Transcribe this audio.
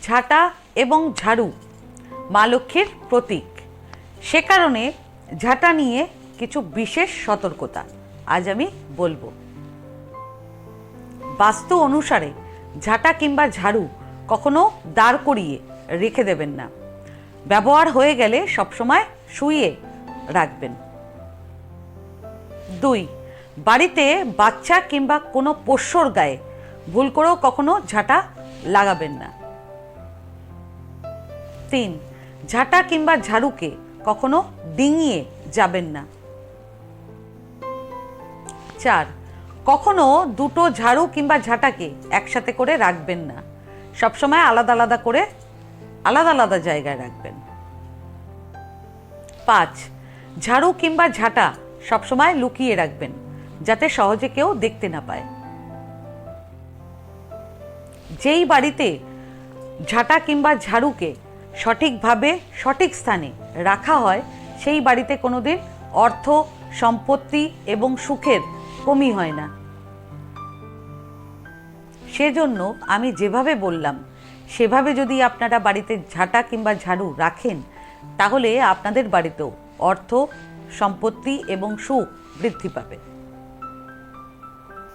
ঝাঁটা এবং ঝাড়ু মা লক্ষ্মীর প্রতীক। সে কারণে ঝাঁটা নিয়ে কিছু বিশেষ সতর্কতা আজ আমি বলব। বাস্তু অনুসারে ঝাঁটা কিংবা ঝাড়ু কখনো দাঁড় করিয়ে রেখে দেবেন না। ব্যবহার হয়ে গেলে সবসময় শুয়ে রাখবেন। দুই, বাড়িতে বাচ্চা কিংবা কোনো পোষ্যর গায়ে ভুল করেও কখনো ঝাঁটা লাগাবেন না। তিন, ঝাঁটা কিংবা ঝাড়ুকে কখনো ডিঙিয়ে যাবেন না। চার, কখনো দুটো ঝাড়ু কিংবা ঝাঁটাকে একসাথে করে রাখবেন না। সবসময় আলাদা আলাদা করে আলাদা আলাদা জায়গায় রাখবেন। পাঁচ, ঝাড়ু কিংবা ঝাঁটা সবসময় লুকিয়ে রাখবেন, যাতে সহজে কেউ দেখতে না পায়। যেই বাড়িতে ঝাঁটা কিংবা ঝাড়ুকে সঠিকভাবে, সঠিক স্থানে রাখা হয়, সেই বাড়িতে কোনোদিন অর্থ, সম্পত্তি এবং সুখের কমি হয় না। সেজন্য আমি যেভাবে বললাম, সেভাবে যদি আপনারা বাড়িতে ঝাঁটা কিংবা ঝাড়ু রাখেন, তাহলে আপনাদের বাড়িতেও অর্থ, সম্পত্তি এবং সুখ বৃদ্ধি পাবে।